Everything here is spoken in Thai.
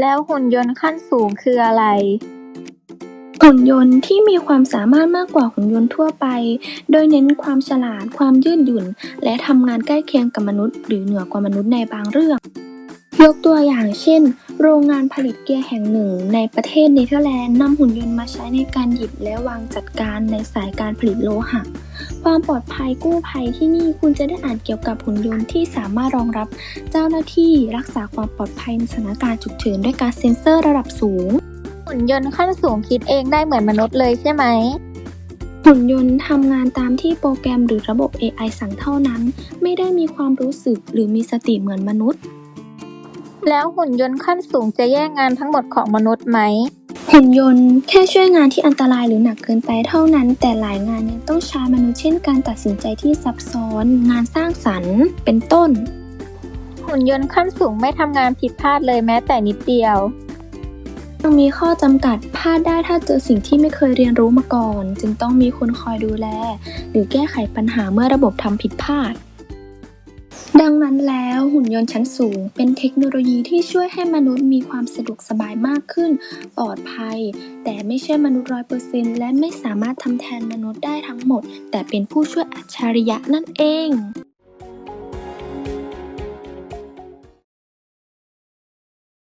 แล้วหุ่นยนต์ขั้นสูงคืออะไร หุ่นยนต์ที่มีความสามารถมากกว่าหุ่นยนต์ทั่วไป โดยเน้นความฉลาด ความยืดหยุ่น และทำงานใกล้เคียงกับมนุษย์ หรือเหนือกว่ามนุษย์ในบางเรื่อง ยกตัวอย่างเช่น โรงงานผลิตเกียร์แห่งหนึ่ง ในประเทศเนเธอร์แลนด์นำหุ่นยนต์มาใช้ในการหยิบและวางจัดการในสายการผลิตโลหะ ความปลอดภัยกู้ภัยที่นี่คุณจะได้อ่านเกี่ยวกับหุ่นยนต์ที่สามารถรองรับเจ้าหน้าที่รักษาความปลอดภัยในสถานการณ์ฉุกเฉินด้วยการเซ็นเซอร์ระดับสูง หุ่นยนต์ขั้นสูงคิดเองได้เหมือนมนุษย์เลยใช่ไหม หุ่นยนต์ทำงานตามที่โปรแกรมหรือระบบ AI สั่งเท่านั้น ไม่ได้มีความรู้สึกหรือมีสติเหมือนมนุษย์ แล้วหุ่นยนต์ขั้นสูงจะแย่งงานทั้งหมดของมนุษย์ไหม หุ่นยนต์แค่ช่วยงานที่อันตรายหรือหนักเกินไปเท่านั้น แต่หลายงานยังต้องใช้มนุษย์เช่นการตัดสินใจที่ซับซ้อน งานสร้างสรรค์ เป็นต้น หุ่นยนต์ขั้นสูงไม่ทำงานผิดพลาดเลยแม้แต่นิดเดียวยังมีข้อจำกัดพลาดได้ถ้าเจอสิ่งที่ไม่เคยเรียนรู้มาก่อน จึงต้องมีคนคอยดูแล หรือแก้ไขปัญหาเมื่อระบบทำผิดพลาด ดังนั้นแล้วหุ่นยนต์ชั้นสูง เป็นเทคโนโลยีที่ช่วยให้มนุษย์มีความสะดวกสบายมากขึ้น ปลอดภัย แต่ไม่ใช่มนุษย์ร้อยเปอร์เซ็นต์และไม่สามารถทำแทนมนุษย์ได้ทั้งหมด แต่เป็นผู้ช่วยอัจฉริยะนั่นเอง